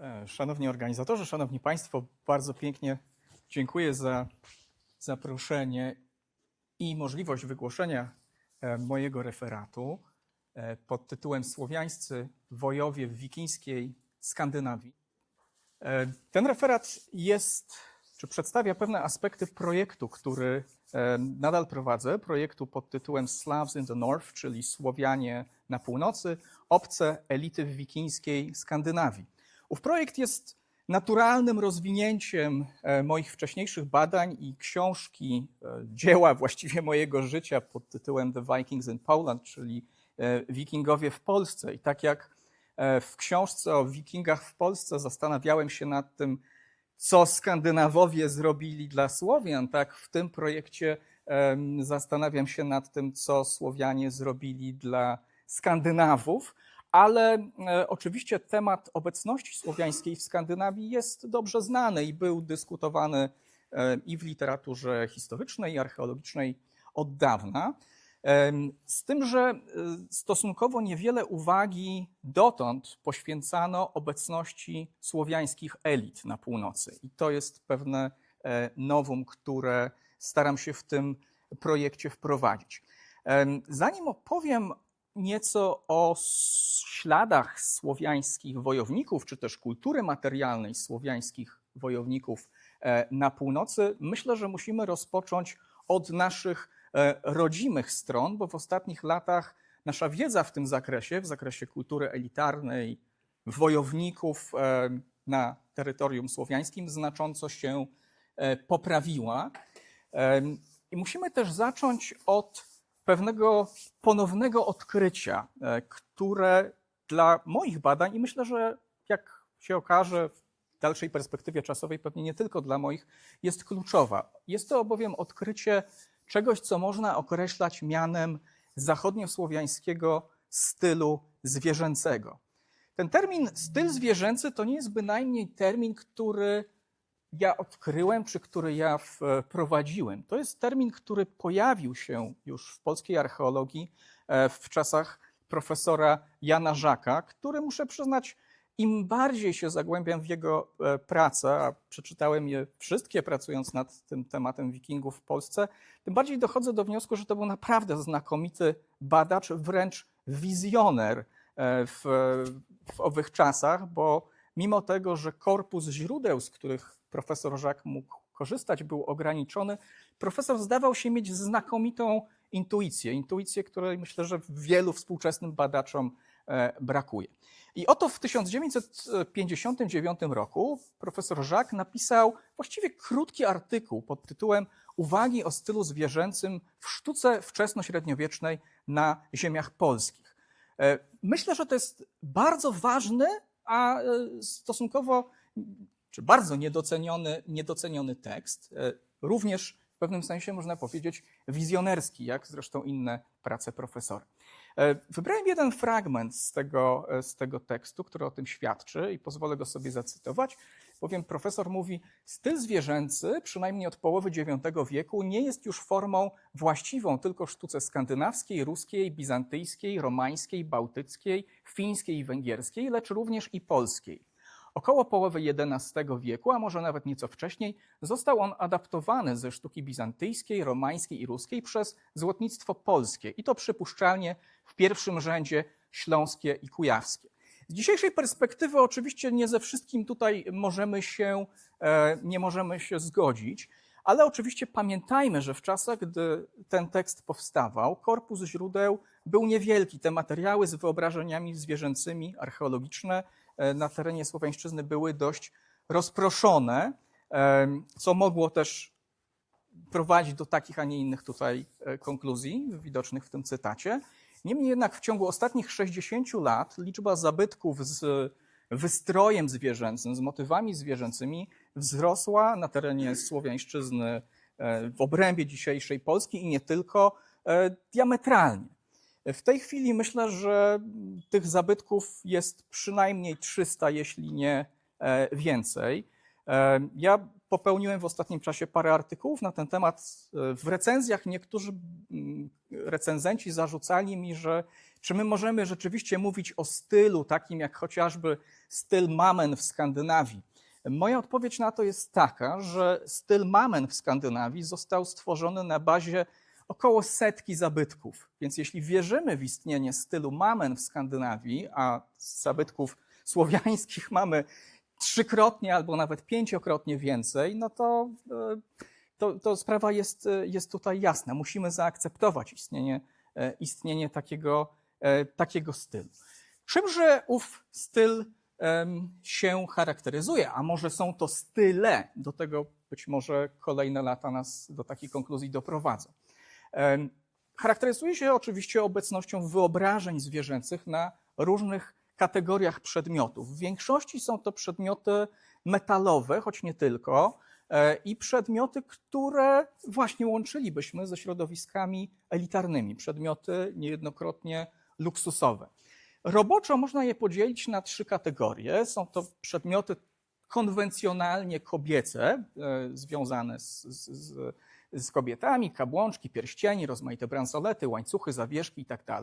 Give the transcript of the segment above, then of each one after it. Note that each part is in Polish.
E, Szanowni organizatorzy, szanowni państwo, bardzo pięknie dziękuję za zaproszenie i możliwość wygłoszenia e, mojego referatu e, pod tytułem Słowiańscy wojowie w wikińskiej Skandynawii. Ten referat jest, czy przedstawia pewne aspekty projektu, który nadal prowadzę, projektu pod tytułem Slavs in the North, czyli Słowianie na północy, obce elity w wikińskiej Skandynawii. Ów projekt jest naturalnym rozwinięciem e, moich wcześniejszych badań i książki, e, dzieła właściwie mojego życia pod tytułem The Vikings in Poland, czyli e, Wikingowie w Polsce. I tak jak w książce o Wikingach w Polsce zastanawiałem się nad tym, co Skandynawowie zrobili dla Słowian, tak w tym projekcie zastanawiam się nad tym, co Słowianie zrobili dla Skandynawów. Ale e, oczywiście temat obecności słowiańskiej w Skandynawii jest dobrze znany i był dyskutowany e, i w literaturze historycznej, i archeologicznej od dawna. Z tym, że e, stosunkowo niewiele uwagi dotąd poświęcano obecności słowiańskich elit na północy. I to jest pewne nowum, które staram się w tym projekcie wprowadzić. Zanim opowiem nieco o śladach słowiańskich wojowników, czy też kultury materialnej słowiańskich wojowników e, na północy, myślę, że musimy rozpocząć od naszych e, rodzimych stron, bo w ostatnich latach nasza wiedza w tym zakresie, w zakresie kultury elitarnej, wojowników e, na terytorium słowiańskim, znacząco się poprawiła. I musimy też zacząć od pewnego ponownego odkrycia, e, które dla moich badań i myślę, że jak się okaże w dalszej perspektywie czasowej, pewnie nie tylko dla moich, jest kluczowa. Jest to bowiem odkrycie czegoś, co można określać mianem zachodniosłowiańskiego stylu zwierzęcego. Ten termin styl zwierzęcy to nie jest bynajmniej termin, który ja odkryłem, czy który ja wprowadziłem. To jest termin, który pojawił się już w polskiej archeologii e, w czasach profesora Jana Żaka, który muszę przyznać, im bardziej się zagłębiam w jego e, pracę, a przeczytałem je wszystkie pracując nad tym tematem wikingów w Polsce, tym bardziej dochodzę do wniosku, że to był naprawdę znakomity badacz, wręcz wizjoner e, w, w owych czasach, bo mimo tego, że korpus źródeł, z których profesor Żak mógł korzystać, był ograniczony, profesor zdawał się mieć znakomitą intuicję, intuicję, której myślę, że wielu współczesnym badaczom e, brakuje. I oto w 1959 roku profesor Żak napisał właściwie krótki artykuł pod tytułem Uwagi o stylu zwierzęcym w sztuce wczesnośredniowiecznej na ziemiach polskich. E, Myślę, że to jest bardzo ważny, a e, stosunkowo, czy bardzo niedoceniony, niedoceniony tekst, e, również w pewnym sensie można powiedzieć wizjonerski, jak zresztą inne prace profesora. E, Wybrałem jeden fragment z tego, z tego tekstu, który o tym świadczy i pozwolę go sobie zacytować, bowiem profesor mówi, styl zwierzęcy, przynajmniej od połowy IX wieku, nie jest już formą właściwą tylko sztuce skandynawskiej, ruskiej, bizantyjskiej, romańskiej, bałtyckiej, fińskiej i węgierskiej, lecz również i polskiej. Około połowy XI wieku, a może nawet nieco wcześniej, został on adaptowany ze sztuki bizantyjskiej, romańskiej i ruskiej przez złotnictwo polskie i to przypuszczalnie w pierwszym rzędzie śląskie i kujawskie. Z dzisiejszej perspektywy oczywiście nie ze wszystkim tutaj możemy się, e, nie możemy się zgodzić, ale oczywiście pamiętajmy, że w czasach, gdy ten tekst powstawał, korpus źródeł był niewielki. Te materiały z wyobrażeniami zwierzęcymi, archeologiczne e, na terenie Słowiańszczyzny były dość rozproszone, em, co mogło też prowadzić do takich, a nie innych tutaj e, konkluzji widocznych w tym cytacie. Niemniej jednak w ciągu ostatnich 60 lat liczba zabytków z wystrojem zwierzęcym, z motywami zwierzęcymi wzrosła na terenie Słowiańszczyzny e, w obrębie dzisiejszej Polski i nie tylko e, diametralnie. W tej chwili myślę, że tych zabytków jest przynajmniej 300, jeśli nie e, więcej. Ja popełniłem w ostatnim czasie parę artykułów na ten temat. W recenzjach niektórzy mm, recenzenci zarzucali mi, że czy my możemy rzeczywiście mówić o stylu takim jak chociażby styl Mamen w Skandynawii. Moja odpowiedź na to jest taka, że styl Mamen w Skandynawii został stworzony na bazie około setki zabytków. Więc jeśli wierzymy w istnienie stylu Mamen w Skandynawii, a zabytków słowiańskich mamy trzykrotnie albo nawet pięciokrotnie więcej, no to, e, to, to sprawa jest, e, jest tutaj jasna. Musimy zaakceptować istnienie, e, istnienie takiego, takiego stylu. Czymże ów styl się charakteryzuje? A może są to style? Do tego być może kolejne lata nas do takiej konkluzji doprowadzą. Charakteryzuje się oczywiście obecnością wyobrażeń zwierzęcych na różnych kategoriach przedmiotów. W większości są to przedmioty metalowe, choć nie tylko, e, i przedmioty, które właśnie łączylibyśmy ze środowiskami elitarnymi, przedmioty niejednokrotnie luksusowe. Roboczo można je podzielić na trzy kategorie. Są to przedmioty konwencjonalnie kobiece, e, związane z, z, z, kobietami, kablączki, pierścieni, rozmaite bransolety, łańcuchy, zawieszki itd.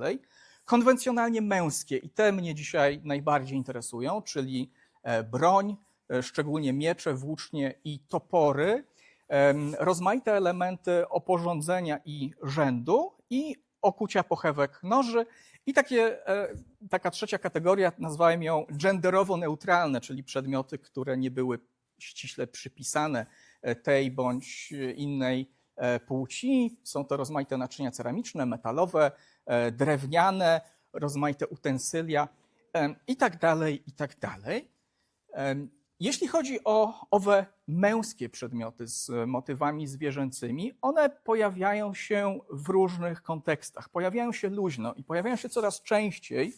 Konwencjonalnie męskie i te mnie dzisiaj najbardziej interesują, czyli e, broń, e, szczególnie miecze, włócznie i topory, rozmaite elementy oporządzenia i rzędu i okucia pochewek noży. I takie, e, taka trzecia kategoria, nazwałem ją genderowo neutralne, czyli przedmioty, które nie były ściśle przypisane tej bądź innej płci. Są to rozmaite naczynia ceramiczne, metalowe, drewniane, rozmaite utensylia em, i tak dalej, i tak dalej. Em, Jeśli chodzi o owe męskie przedmioty z motywami zwierzęcymi, one pojawiają się w różnych kontekstach. Pojawiają się luźno i pojawiają się coraz częściej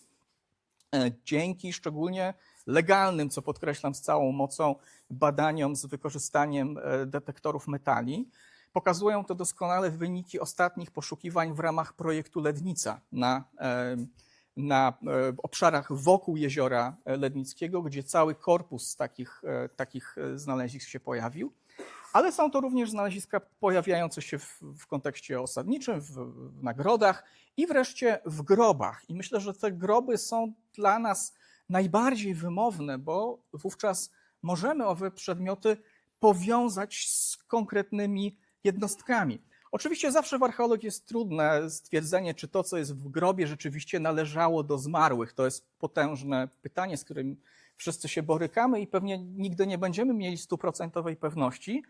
e, dzięki szczególnie legalnym, co podkreślam z całą mocą, badaniom z wykorzystaniem e, detektorów metali. Pokazują to doskonale wyniki ostatnich poszukiwań w ramach projektu Lednica na, na e, obszarach wokół jeziora Lednickiego, gdzie cały korpus takich, e, takich e, znalezisk się pojawił. Ale są to również znaleziska pojawiające się w, w kontekście osadniczym, w, w nagrodach i wreszcie w grobach. I myślę, że te groby są dla nas najbardziej wymowne, bo wówczas możemy owe przedmioty powiązać z konkretnymi jednostkami. Oczywiście zawsze w archeologii jest trudne stwierdzenie, czy to, co jest w grobie, rzeczywiście należało do zmarłych. To jest potężne pytanie, z którym wszyscy się borykamy i pewnie nigdy nie będziemy mieli stuprocentowej pewności.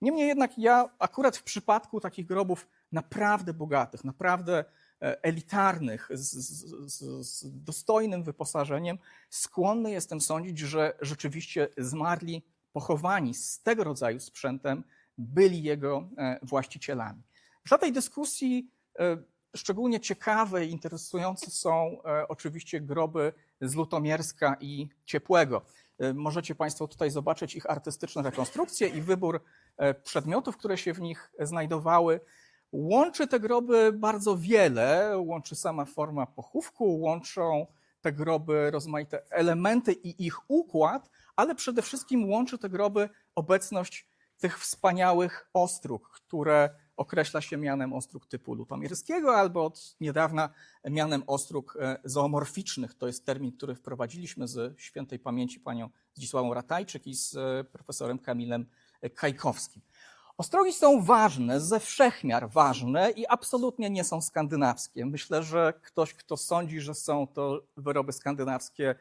Niemniej jednak ja akurat w przypadku takich grobów naprawdę bogatych, naprawdę e, elitarnych, z, z, z, z dostojnym wyposażeniem, skłonny jestem sądzić, że rzeczywiście zmarli pochowani z tego rodzaju sprzętem byli jego e, właścicielami. Dla tej dyskusji e, szczególnie ciekawe i interesujące są e, oczywiście groby z Lutomierska i Ciepłego. Możecie Państwo tutaj zobaczyć ich artystyczne rekonstrukcje i wybór przedmiotów, które się w nich znajdowały. Łączy te groby bardzo wiele, łączy sama forma pochówku, łączą te groby rozmaite elementy i ich układ, ale przede wszystkim łączy te groby obecność tych wspaniałych ostróg, które określa się mianem ostróg typu lutomierskiego albo od niedawna mianem ostróg e, zoomorficznych. To jest termin, który wprowadziliśmy z świętej pamięci panią Zdzisławą Ratajczyk i z e, profesorem Kamilem Kajkowskim. Ostrogi są ważne, ze wszechmiar ważne i absolutnie nie są skandynawskie. Myślę, że ktoś, kto sądzi, że są to wyroby skandynawskie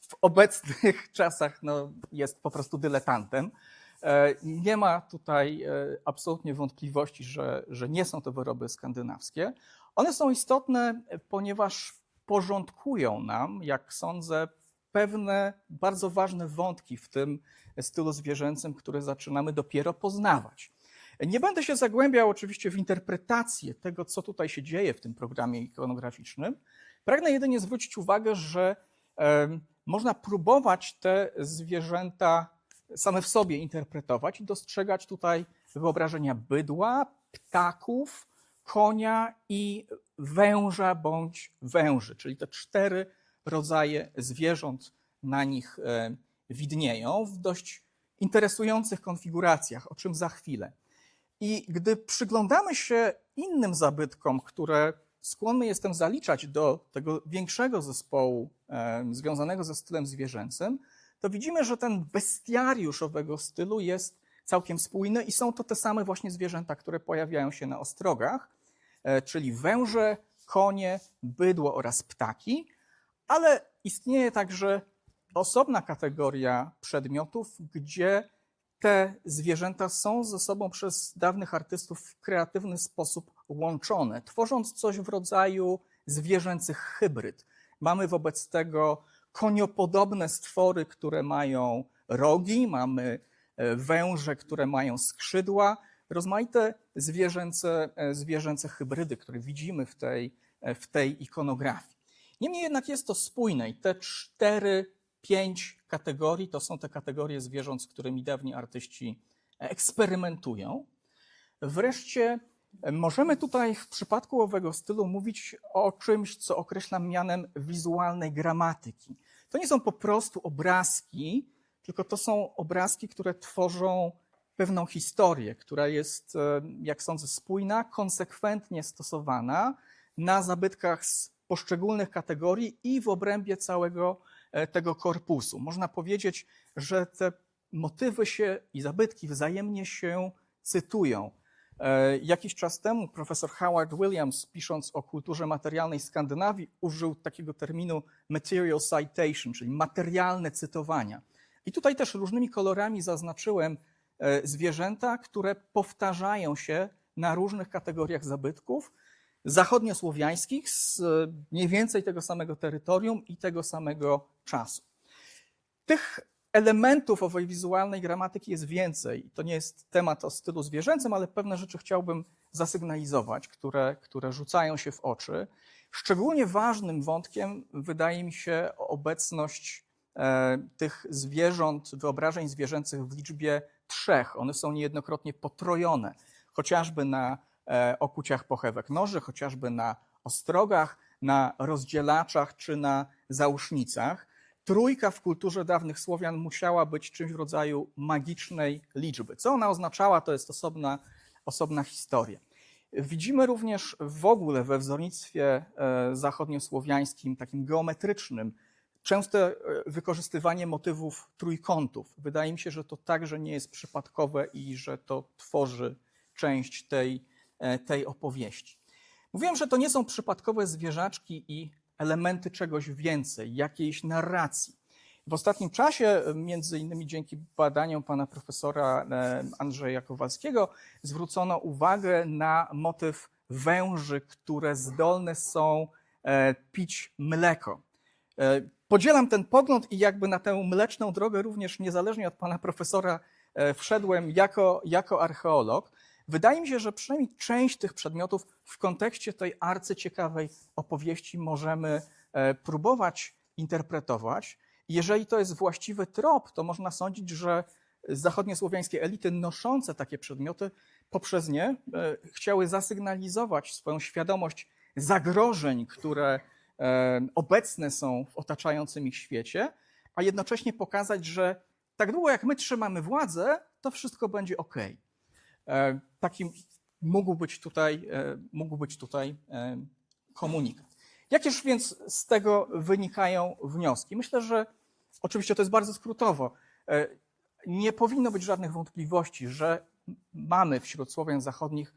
w obecnych czasach, no, jest po prostu dyletantem. E, Nie ma tutaj e, absolutnie wątpliwości, że, że nie są to wyroby skandynawskie. One są istotne, ponieważ porządkują nam, jak sądzę, pewne bardzo ważne wątki w tym stylu zwierzęcym, które zaczynamy dopiero poznawać. Nie będę się zagłębiał oczywiście w interpretację tego, co tutaj się dzieje w tym programie ikonograficznym. Pragnę jedynie zwrócić uwagę, że można próbować te zwierzęta same w sobie interpretować i dostrzegać tutaj wyobrażenia bydła, ptaków, konia i węża bądź węży, czyli te cztery rodzaje zwierząt na nich e, widnieją w dość interesujących konfiguracjach, o czym za chwilę. I gdy przyglądamy się innym zabytkom, które skłonny jestem zaliczać do tego większego zespołu e, związanego ze stylem zwierzęcym, to widzimy, że ten bestiariusz owego stylu jest całkiem spójny i są to te same właśnie zwierzęta, które pojawiają się na ostrogach, e, czyli węże, konie, bydło oraz ptaki, ale istnieje także osobna kategoria przedmiotów, gdzie te zwierzęta są ze sobą przez dawnych artystów w kreatywny sposób łączone, tworząc coś w rodzaju zwierzęcych hybryd. Mamy wobec tego koniopodobne stwory, które mają rogi, mamy e, węże, które mają skrzydła, rozmaite zwierzęce, e, zwierzęce hybrydy, które widzimy w tej, e, w tej ikonografii. Niemniej jednak jest to spójne i te cztery, pięć kategorii to są te kategorie zwierząt, z którymi dawni artyści eksperymentują. Wreszcie możemy tutaj w przypadku owego stylu mówić o czymś, co określam mianem wizualnej gramatyki. To nie są po prostu obrazki, tylko to są obrazki, które tworzą pewną historię, która jest, e, jak sądzę, spójna, konsekwentnie stosowana na zabytkach z poszczególnych kategorii i w obrębie całego e, tego korpusu. Można powiedzieć, że te motywy się i zabytki wzajemnie się cytują. E, Jakiś czas temu profesor Howard Williams, pisząc o kulturze materialnej Skandynawii, użył takiego terminu material citation, czyli materialne cytowania. I tutaj też różnymi kolorami zaznaczyłem e, zwierzęta, które powtarzają się na różnych kategoriach zabytków zachodniosłowiańskich z e, mniej więcej tego samego terytorium i tego samego czasu. Tych elementów owej wizualnej gramatyki jest więcej. To nie jest temat o stylu zwierzęcym, ale pewne rzeczy chciałbym zasygnalizować, które, które rzucają się w oczy. Szczególnie ważnym wątkiem wydaje mi się obecność e, tych zwierząt, wyobrażeń zwierzęcych w liczbie trzech. One są niejednokrotnie potrojone, chociażby na e, okuciach pochewek noży, chociażby na ostrogach, na rozdzielaczach czy na załóżnicach trójka w kulturze dawnych Słowian musiała być czymś w rodzaju magicznej liczby. Co ona oznaczała, to jest osobna, osobna historia. Widzimy również w ogóle we wzornictwie e, zachodniosłowiańskim, takim geometrycznym, częste e, wykorzystywanie motywów trójkątów. Wydaje mi się, że to także nie jest przypadkowe i że to tworzy część tej, e, tej opowieści. Mówiłem, że to nie są przypadkowe zwierzaczki i elementy czegoś więcej, jakiejś narracji. W ostatnim czasie, między innymi dzięki badaniom pana profesora e, Andrzeja Kowalskiego, zwrócono uwagę na motyw węży, które zdolne są e, pić mleko. E, podzielam ten pogląd i jakby na tę mleczną drogę również niezależnie od pana profesora wszedłem jako, jako archeolog. Wydaje mi się, że przynajmniej część tych przedmiotów w kontekście tej arcyciekawej opowieści możemy e, próbować interpretować. Jeżeli to jest właściwy trop, to można sądzić, że zachodniosłowiańskie elity noszące takie przedmioty poprzez nie e, chciały zasygnalizować swoją świadomość zagrożeń, które e, obecne są w otaczającym ich świecie, a jednocześnie pokazać, że tak długo jak my trzymamy władzę, to wszystko będzie ok. E, taki mógł być tutaj, e, mógł być tutaj e, komunikat. Jakież więc z tego wynikają wnioski? Myślę, że oczywiście to jest bardzo skrótowo. Nie powinno być żadnych wątpliwości, że mamy wśród Słowian zachodnich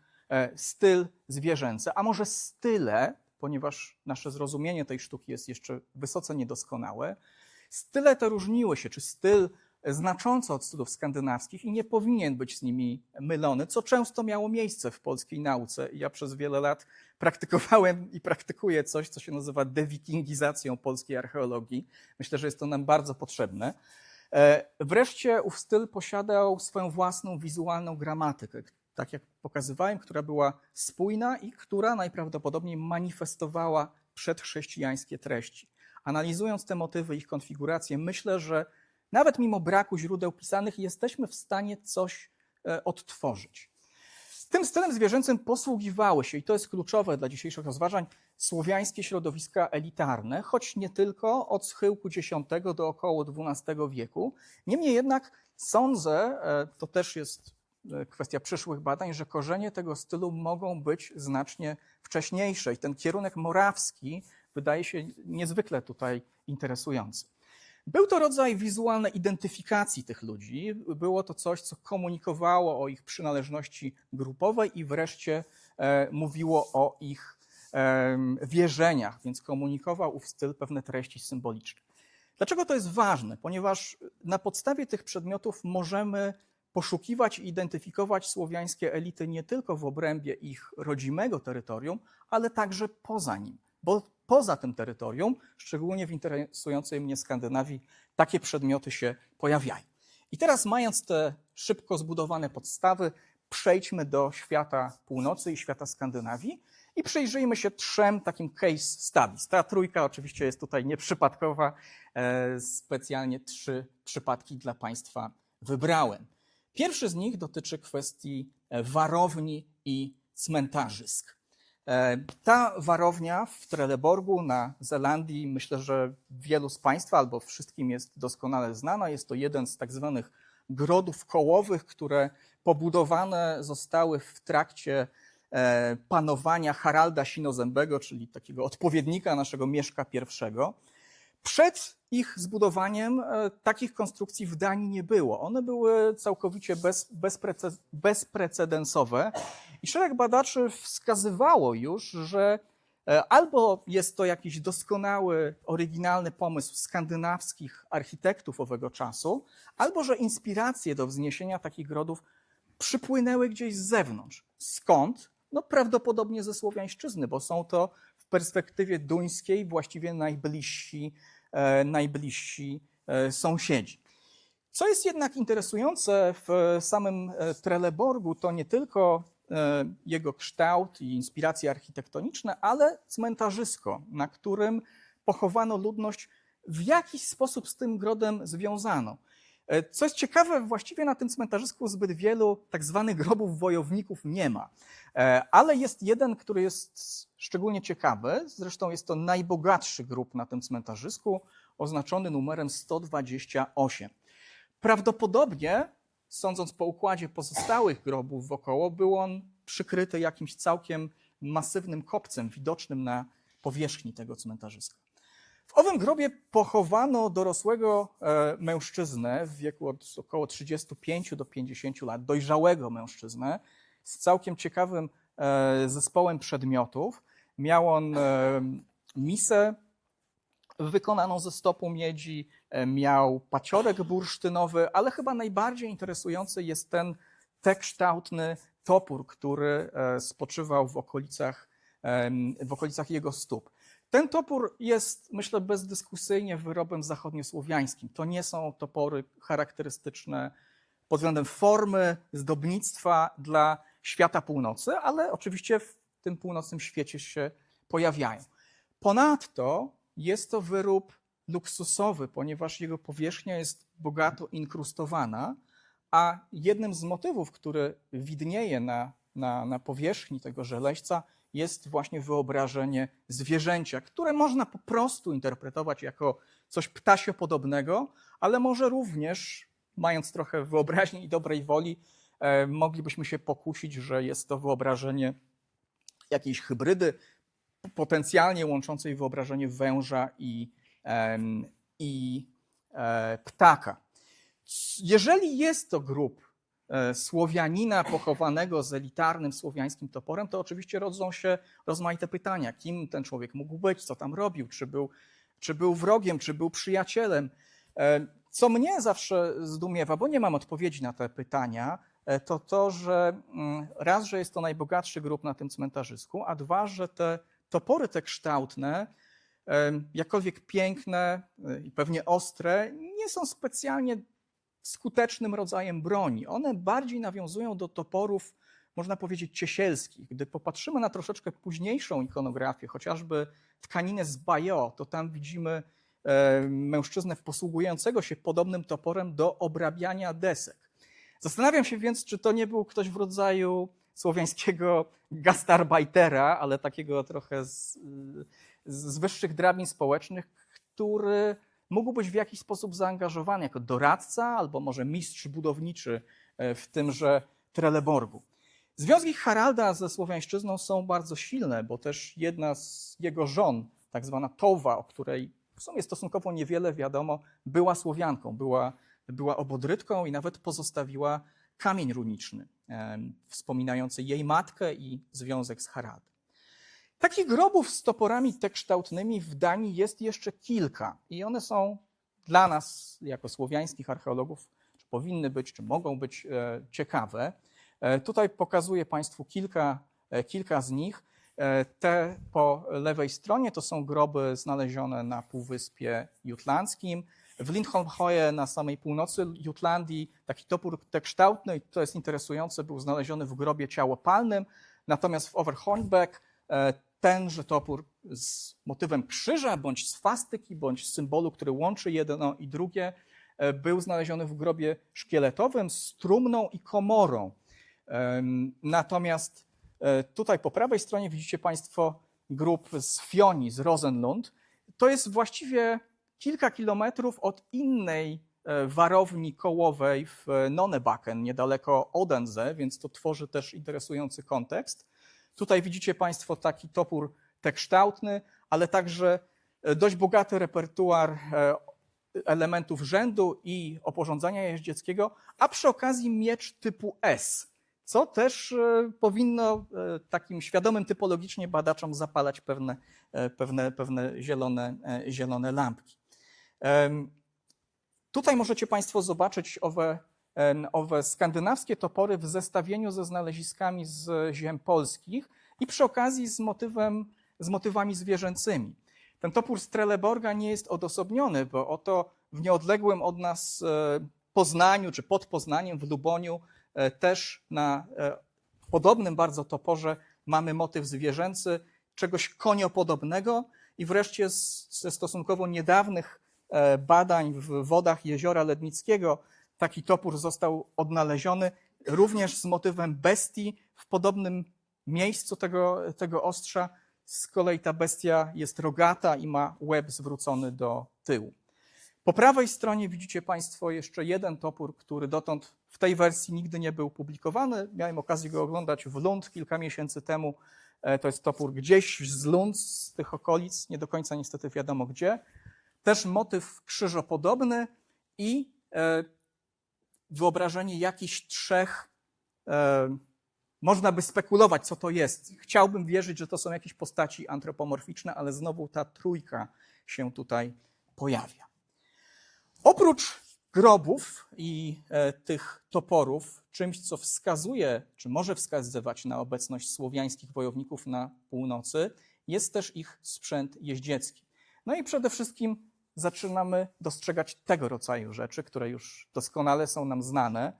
styl zwierzęcy, a może style, ponieważ nasze zrozumienie tej sztuki jest jeszcze wysoce niedoskonałe. Style te różniły się, czy styl znacząco od studów skandynawskich i nie powinien być z nimi mylony, co często miało miejsce w polskiej nauce. Ja przez wiele lat praktykowałem i praktykuję coś, co się nazywa dewikingizacją polskiej archeologii. Myślę, że jest to nam bardzo potrzebne. E, wreszcie ów styl posiadał swoją własną wizualną gramatykę, tak jak pokazywałem, która była spójna i która najprawdopodobniej manifestowała przedchrześcijańskie treści. Analizując te motywy, ich konfigurację, myślę, że nawet mimo braku źródeł pisanych, jesteśmy w stanie coś e, odtworzyć. Tym stylem zwierzęcym posługiwały się, i to jest kluczowe dla dzisiejszych rozważań, słowiańskie środowiska elitarne, choć nie tylko od schyłku X do około XII wieku. Niemniej jednak sądzę, e, to też jest e, kwestia przyszłych badań, że korzenie tego stylu mogą być znacznie wcześniejsze i ten kierunek morawski wydaje się niezwykle tutaj interesujący. Był to rodzaj wizualnej identyfikacji tych ludzi. Było to coś, co komunikowało o ich przynależności grupowej i wreszcie e, mówiło o ich em, wierzeniach, więc komunikował ów styl pewne treści symboliczne. Dlaczego to jest ważne? Ponieważ na podstawie tych przedmiotów możemy poszukiwać i identyfikować słowiańskie elity nie tylko w obrębie ich rodzimego terytorium, ale także poza nim. Bo poza tym terytorium, szczególnie w interesującej mnie Skandynawii, takie przedmioty się pojawiają. I teraz, mając te szybko zbudowane podstawy, przejdźmy do świata północy i świata Skandynawii i przyjrzyjmy się trzem takim case studies. Ta trójka oczywiście jest tutaj nieprzypadkowa, e, specjalnie trzy przypadki dla Państwa wybrałem. Pierwszy z nich dotyczy kwestii e, warowni i cmentarzysk. E, Ta warownia w Trelleborgu na Zelandii, myślę, że wielu z Państwa albo wszystkim jest doskonale znana. Jest to jeden z tak zwanych grodów kołowych, które pobudowane zostały w trakcie e, panowania Haralda Sinozębego, czyli takiego odpowiednika naszego Mieszka I. Przed ich zbudowaniem e, takich konstrukcji w Danii nie było. One były całkowicie bez, bezprece, bezprecedensowe i szereg badaczy wskazywało już, że e, albo jest to jakiś doskonały, oryginalny pomysł skandynawskich architektów owego czasu, albo że inspiracje do wzniesienia takich grodów przypłynęły gdzieś z zewnątrz. Skąd? No prawdopodobnie ze Słowiańszczyzny, bo są to w perspektywie duńskiej właściwie najbliżsi, e, najbliżsi e, sąsiedzi. Co jest jednak interesujące w samym Trelleborgu, to nie tylko jego kształt i inspiracje architektoniczne, ale cmentarzysko, na którym pochowano ludność w jakiś sposób z tym grodem związano. E, Co jest ciekawe, właściwie na tym cmentarzysku zbyt wielu tak zwanych grobów wojowników nie ma, E, ale jest jeden, który jest szczególnie ciekawy. Zresztą jest to najbogatszy grób na tym cmentarzysku, oznaczony numerem 128. Prawdopodobnie, sądząc po układzie pozostałych grobów wokoło, był on przykryty jakimś całkiem masywnym kopcem widocznym na powierzchni tego cmentarzyska. W owym grobie pochowano dorosłego e, mężczyznę w wieku od około 35 do 50 lat, dojrzałego mężczyznę z całkiem ciekawym e, zespołem przedmiotów. Miał on e, misę wykonaną ze stopu miedzi, miał paciorek bursztynowy, ale chyba najbardziej interesujący jest ten T-kształtny topór, który e, spoczywał w okolicach, w okolicach jego stóp. Ten topór jest, myślę, bezdyskusyjnie wyrobem zachodniosłowiańskim. To nie są topory charakterystyczne pod względem formy, zdobnictwa dla świata północy, ale oczywiście w tym północnym świecie się pojawiają. Ponadto jest to wyrób luksusowy, ponieważ jego powierzchnia jest bogato inkrustowana, a jednym z motywów, który widnieje na, na, na powierzchni tego żeleźca, jest właśnie wyobrażenie zwierzęcia, które można po prostu interpretować jako coś ptasiopodobnego, ale może również, mając trochę wyobraźni i dobrej woli, e, moglibyśmy się pokusić, że jest to wyobrażenie jakiejś hybrydy, potencjalnie łączącej wyobrażenie węża i, i e, ptaka. Jeżeli jest to grób e, Słowianina pochowanego z elitarnym słowiańskim toporem, to oczywiście rodzą się rozmaite pytania, kim ten człowiek mógł być, co tam robił, czy był, czy był wrogiem, czy był przyjacielem. E, Co mnie zawsze zdumiewa, bo nie mam odpowiedzi na te pytania, to to, że mm, raz, że jest to najbogatszy grób na tym cmentarzysku, a dwa, że te topory te kształtne, jakkolwiek piękne e, i pewnie ostre, nie są specjalnie skutecznym rodzajem broni. One bardziej nawiązują do toporów, można powiedzieć, ciesielskich. Gdy popatrzymy na troszeczkę późniejszą ikonografię, chociażby tkaninę z Bayeux, to tam widzimy e, mężczyznę posługującego się podobnym toporem do obrabiania desek. Zastanawiam się więc, czy to nie był ktoś w rodzaju słowiańskiego gastarbeitera, ale takiego trochę z, z wyższych drabin społecznych, który mógł być w jakiś sposób zaangażowany jako doradca albo może mistrz budowniczy e, w tymże Trelleborgu. Związki Haralda ze słowiańszczyzną są bardzo silne, bo też jedna z jego żon, tak zwana Towa, o której w sumie stosunkowo niewiele wiadomo, była Słowianką, była, była obodrytką i nawet pozostawiła kamień runiczny, wspominający jej matkę i związek z Haraldem. Takich grobów z toporami tekształtnymi w Danii jest jeszcze kilka i one są dla nas, jako słowiańskich archeologów, czy powinny być, czy mogą być e, ciekawe. E, Tutaj pokazuję Państwu kilka, e, kilka z nich. Te po lewej stronie to są groby znalezione na Półwyspie Jutlandzkim. W Lindholmhoje na samej północy Jutlandii taki topór tekształtny, to jest interesujące, był znaleziony w grobie ciałopalnym, natomiast w Overhornbeck tenże topór z motywem krzyża, bądź swastyki, bądź symbolu, który łączy jedno i drugie, e, był znaleziony w grobie szkieletowym z trumną i komorą. Natomiast e, tutaj po prawej stronie widzicie Państwo grób z Fioni, z Rosenlund. To jest właściwie kilka kilometrów od innej e, warowni kołowej w Nonebaken, niedaleko Odense, więc to tworzy też interesujący kontekst. Tutaj widzicie Państwo taki topór tekształtny, ale także e, dość bogaty repertuar e, elementów rzędu i oporządzenia jeździeckiego, a przy okazji miecz typu S, co też e, powinno takim świadomym typologicznie badaczom zapalać pewne, pewne, pewne zielone, zielone lampki. Tutaj możecie Państwo zobaczyć owe, owe skandynawskie topory w zestawieniu ze znaleziskami z ziem polskich i przy okazji z, motywem, z motywami zwierzęcymi. Ten topór z Trelleborga nie jest odosobniony, bo oto w nieodległym od nas e, Poznaniu czy pod Poznaniem w Luboniu e, też na e, podobnym bardzo toporze mamy motyw zwierzęcy, czegoś koniopodobnego i wreszcie ze stosunkowo niedawnych badań w wodach jeziora Lednickiego taki topór został odnaleziony również z motywem bestii w podobnym miejscu tego, tego ostrza. Z kolei ta bestia jest rogata i ma łeb zwrócony do tyłu. Po prawej stronie widzicie Państwo jeszcze jeden topór, który dotąd w tej wersji nigdy nie był publikowany. Miałem okazję go oglądać w Lund kilka miesięcy temu. E, To jest topór gdzieś z Lund, z tych okolic, nie do końca niestety wiadomo gdzie. Też motyw krzyżopodobny i e, wyobrażenie jakichś trzech, e, można by spekulować, co to jest. Chciałbym wierzyć, że to są jakieś postaci antropomorficzne, ale znowu ta trójka się tutaj pojawia. Oprócz grobów i e, tych toporów, czymś, co wskazuje, czy może wskazywać na obecność słowiańskich wojowników na północy, jest też ich sprzęt jeździecki. No i przede wszystkim zaczynamy dostrzegać tego rodzaju rzeczy, które już doskonale są nam znane.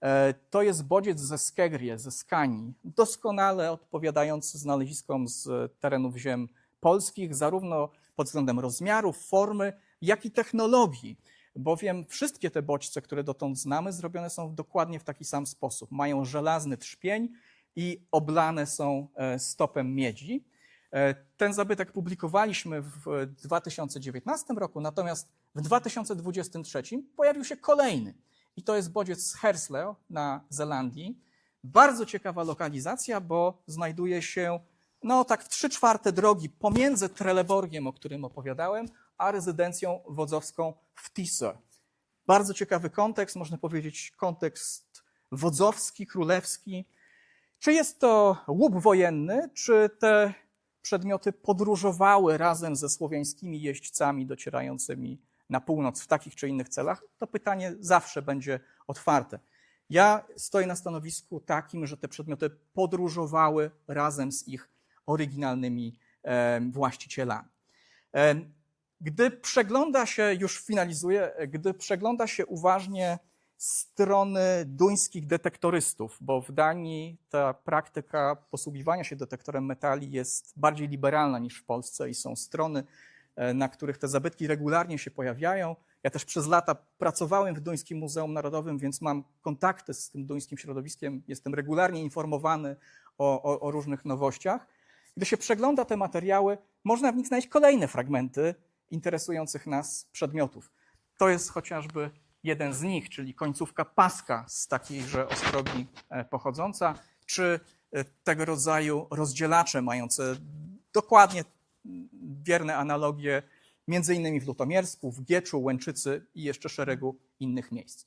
E, To jest bodziec ze Skegrie, ze Skanii, doskonale odpowiadający znaleziskom z terenów ziem polskich, zarówno pod względem rozmiarów, formy, jak i technologii bowiem wszystkie te bodźce, które dotąd znamy, zrobione są dokładnie w taki sam sposób. Mają żelazny trzpień i oblane są e, stopem miedzi. E, Ten zabytek publikowaliśmy w 2019 roku, natomiast w 2023 pojawił się kolejny. I to jest bodziec z Herslew na Zelandii. Bardzo ciekawa lokalizacja, bo znajduje się no tak w trzy czwarte drogi pomiędzy Trelleborgiem, o którym opowiadałem, a rezydencją wodzowską w Tisor. Bardzo ciekawy kontekst, można powiedzieć kontekst wodzowski, królewski. Czy jest to łup wojenny, czy te przedmioty podróżowały razem ze słowiańskimi jeźdźcami docierającymi na północ w takich czy innych celach? To pytanie zawsze będzie otwarte. Ja stoję na stanowisku takim, że te przedmioty podróżowały razem z ich oryginalnymi e, właścicielami. E, gdy przegląda się, już finalizuję, gdy przegląda się uważnie strony duńskich detektorystów, bo w Danii ta praktyka posługiwania się detektorem metali jest bardziej liberalna niż w Polsce i są strony, e, na których te zabytki regularnie się pojawiają. Ja też przez lata pracowałem w Duńskim Muzeum Narodowym, więc mam kontakty z tym duńskim środowiskiem, jestem regularnie informowany o, o, o różnych nowościach. Gdy się przegląda te materiały, można w nich znaleźć kolejne fragmenty interesujących nas przedmiotów. To jest chociażby jeden z nich, czyli końcówka paska z takiejże ostrogi e, pochodząca, czy e, tego rodzaju rozdzielacze mające dokładnie mm, wierne analogie między innymi w Lutomiersku, w Gieczu, Łęczycy i jeszcze szeregu innych miejsc.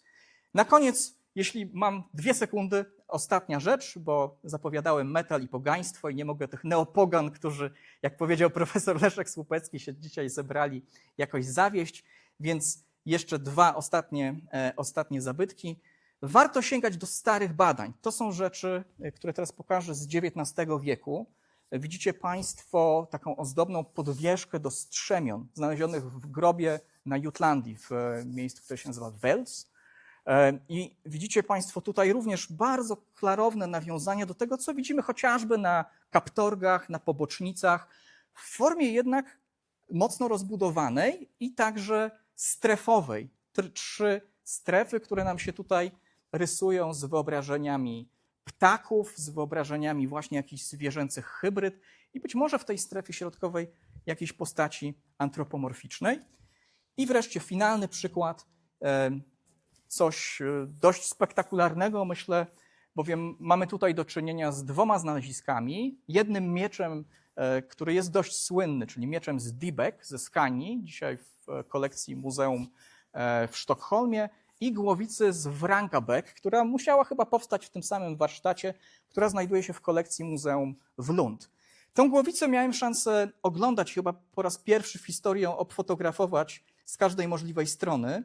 Na koniec, jeśli mam dwie sekundy, ostatnia rzecz, bo zapowiadałem metal i pogaństwo i nie mogę tych neopogan, którzy, jak powiedział profesor Leszek Słupecki, się dzisiaj zebrali, jakoś zawieść, więc jeszcze dwa ostatnie, e, ostatnie zabytki. Warto sięgać do starych badań. To są rzeczy, e, które teraz pokażę z XIX wieku. Widzicie Państwo taką ozdobną podwieszkę do strzemion znalezionych w grobie na Jutlandii, w e, miejscu, które się nazywa Wels. I widzicie Państwo tutaj również bardzo klarowne nawiązania do tego, co widzimy chociażby na kaptorgach, na pobocznicach, w formie jednak mocno rozbudowanej i także strefowej. Tr- Trzy strefy, które nam się tutaj rysują z wyobrażeniami ptaków, z wyobrażeniami właśnie jakichś zwierzęcych hybryd i być może w tej strefie środkowej jakiejś postaci antropomorficznej. I wreszcie finalny przykład, coś e, dość spektakularnego, myślę, bowiem mamy tutaj do czynienia z dwoma znaleziskami. Jednym mieczem, który jest dość słynny, czyli mieczem z Dibek ze Skanii, dzisiaj w e, kolekcji muzeum e, w Sztokholmie, i głowicy z Wrankabeck, która musiała chyba powstać w tym samym warsztacie, która znajduje się w kolekcji muzeum w Lund. Tę głowicę miałem szansę oglądać chyba po raz pierwszy w historii, ją obfotografować z każdej możliwej strony.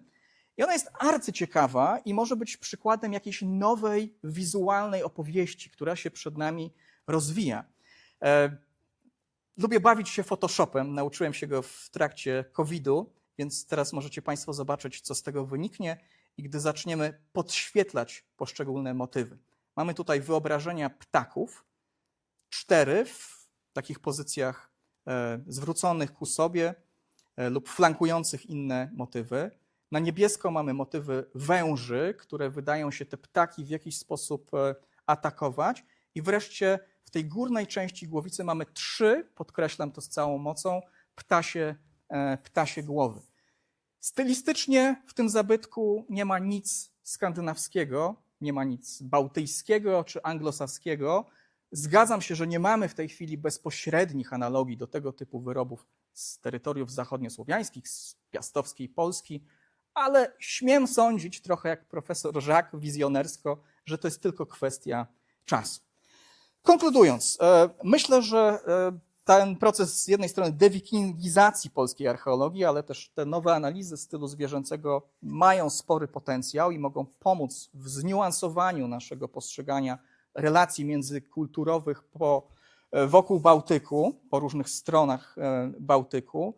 I ona jest arcyciekawa i może być przykładem jakiejś nowej, wizualnej opowieści, która się przed nami rozwija. Lubię bawić się Photoshopem, nauczyłem się go w trakcie COVID-u, więc teraz możecie Państwo zobaczyć, co z tego wyniknie i gdy zaczniemy podświetlać poszczególne motywy. Mamy tutaj wyobrażenia ptaków, cztery w takich pozycjach e, zwróconych ku sobie e, lub flankujących inne motywy. Na niebiesko mamy motywy węży, które wydają się te ptaki w jakiś sposób e, atakować. I wreszcie tej górnej części głowicy mamy trzy, podkreślam to z całą mocą, ptasie, e, ptasie głowy. Stylistycznie w tym zabytku nie ma nic skandynawskiego, nie ma nic bałtyjskiego czy anglosaskiego. Zgadzam się, że nie mamy w tej chwili bezpośrednich analogii do tego typu wyrobów z terytoriów zachodniosłowiańskich, z piastowskiej Polski, ale śmiem sądzić, trochę jak profesor Jacques wizjonersko, że to jest tylko kwestia czasu. Konkludując, e, myślę, że e, ten proces z jednej strony dewikingizacji polskiej archeologii, ale też te nowe analizy stylu zwierzęcego mają spory potencjał i mogą pomóc w zniuansowaniu naszego postrzegania relacji międzykulturowych po, e, wokół Bałtyku, po różnych stronach Bałtyku,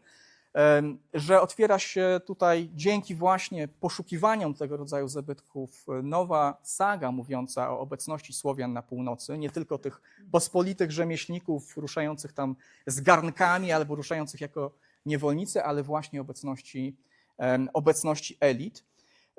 że otwiera się tutaj dzięki właśnie poszukiwaniom tego rodzaju zabytków e, nowa saga mówiąca o obecności Słowian na północy, nie tylko tych pospolitych rzemieślników ruszających tam z garnkami albo ruszających jako niewolnicy, ale właśnie obecności, obecności elit.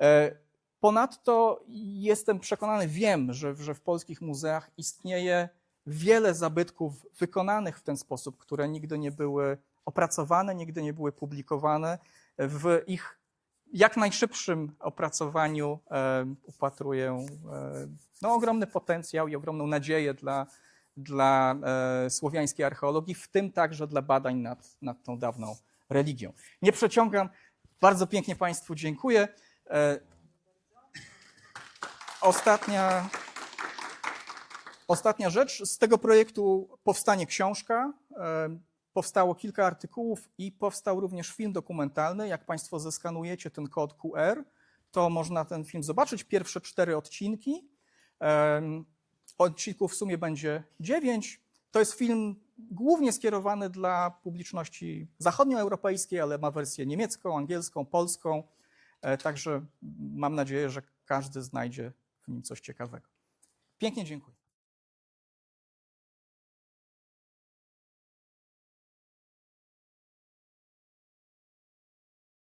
E, Ponadto jestem przekonany, wiem, że, że w polskich muzeach istnieje wiele zabytków wykonanych w ten sposób, które nigdy nie były opracowane, nigdy nie były publikowane. W ich jak najszybszym opracowaniu e, upatruję e, no, ogromny potencjał i ogromną nadzieję dla, dla e, słowiańskiej archeologii, w tym także dla badań nad, nad tą dawną religią. Nie przeciągam. Bardzo pięknie Państwu dziękuję. Ostatnia, ostatnia rzecz. Z tego projektu powstanie książka, powstało kilka artykułów i powstał również film dokumentalny. Jak Państwo zeskanujecie ten kod QR, to można ten film zobaczyć. Pierwsze cztery odcinki. Odcinków w sumie będzie dziewięć. To jest film głównie skierowany dla publiczności zachodnioeuropejskiej, ale ma wersję niemiecką, angielską, polską. E, Także mam nadzieję, że każdy znajdzie w nim coś ciekawego. Pięknie dziękuję.